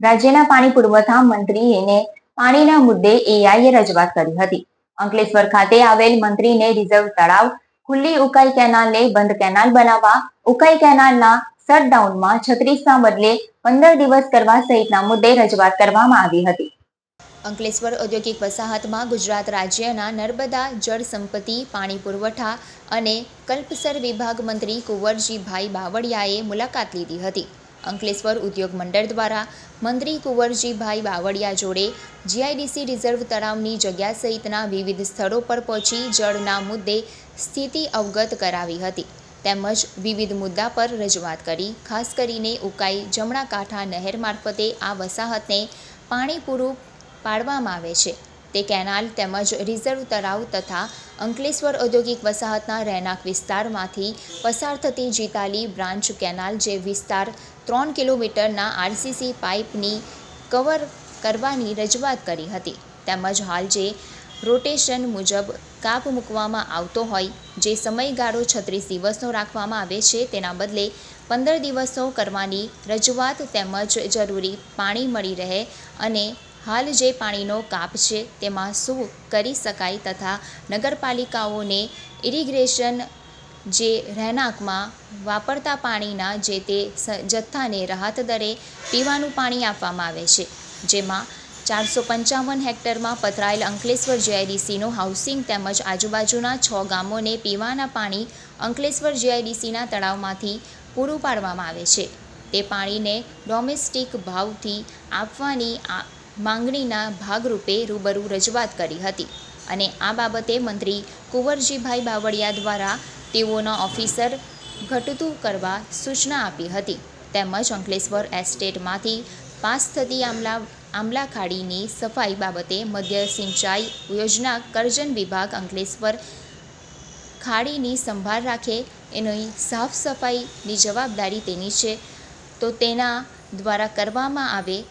રાજ્યના પાણી પુરવઠા મંત્રીને પાણીના મુદ્દે એઆઈએ રજૂઆત કરી હતી. અંકલેશ્વર ખાતે આવેલ મંત્રીને રિઝર્વ તળાવ, ખુલ્લી ઉકાઈ કેનાલને બંધ કેનાલ બનાવવા, ઉકાઈ કેનાલના શટડાઉનમાં છત્રીસના બદલે પંદર દિવસ કરવા સહિતના મુદ્દે રજૂઆત કરવામાં આવી હતી. અંકલેશ્વર ઔદ્યોગિક વસાહતમાં ગુજરાત રાજ્યના નર્મદા જળ સંપત્તિ, પાણી પુરવઠા અને કલ્પસર વિભાગ મંત્રી કુંવરજીભાઈ બાવળિયાએ મુલાકાત લીધી હતી. અંકલેશ્વર ઉદ્યોગ મંડળ દ્વારા મંત્રી કુંવરજીભાઈ બાવળિયા જોડે જીઆઈડીસી રિઝર્વ તળાવની જગ્યા સહિતના વિવિધ સ્થળો પર પહોંચી જળના મુદ્દે સ્થિતિ અવગત કરાવી હતી. તેમજ વિવિધ મુદ્દા પર રજૂઆત કરી, ખાસ કરીને ઉકાઈ જમણા કાંઠા નહેર મારફતે આ વસાહતને પાણી પૂરું પાડવામાં આવે છે. તે કેનાલ તેમજ રિઝર્વ તળાવ તથા અંકલેશ્વર ઔદ્યોગિક વસાહતના રહેણાંક વિસ્તારમાંથી પસાર થતી જીતાલી બ્રાન્ચ કેનાલ જે વિસ્તાર ત્રણ કિલોમીટરના આરસીસી પાઇપની કવર કરવાની રજૂઆત કરી હતી. તેમજ હાલ જે રોટેશન મુજબ કાપ મૂકવામાં આવતો હોય, જે સમયગાળો છત્રીસ દિવસનો રાખવામાં આવે છે, તેના બદલે પંદર દિવસનો કરવાની રજૂઆત તેમજ જરૂરી પાણી મળી રહે અને હાલ જે પાણીનો કાપ છે, તેમાં શું કરી શકાય તથા નગરપાલિકાઓને ઇરિગ્રેશન જે રહેણાંકમાં વાપરતા પાણીના જે તે જથ્થાને રાહત દરે પીવાનું પાણી આપવામાં આવે છે. જેમાં ચારસો પંચાવન હેક્ટરમાં પથરાયેલ અંકલેશ્વર જીઆઈડીસીનું હાઉસિંગ તેમજ આજુબાજુના છ ગામોને પીવાના પાણી અંકલેશ્વર જીઆઈડીસીના તળાવમાંથી પૂરું પાડવામાં આવે છે. તે પાણીને ડોમેસ્ટિક ભાવથી આપવાની માંગણીના ભાગરૂપે રૂબરૂ રજૂઆત કરી હતી. અને આ બાબતે મંત્રી કુંવરજીભાઈ બાવળિયા દ્વારા તેઓના ઓફિસર ઘટતું કરવા સૂચના આપી હતી. તેમજ અંકલેશ્વર એસ્ટેટમાંથી પાસ થતી આમલા આમલા ખાડીની સફાઈ બાબતે મધ્ય સિંચાઈ યોજના કરજણ વિભાગ અંકલેશ્વર ખાડીની સંભાળ રાખે, એની સાફ સફાઈની જવાબદારી તેની છે. તો તેના દ્વારા કરવામાં આવે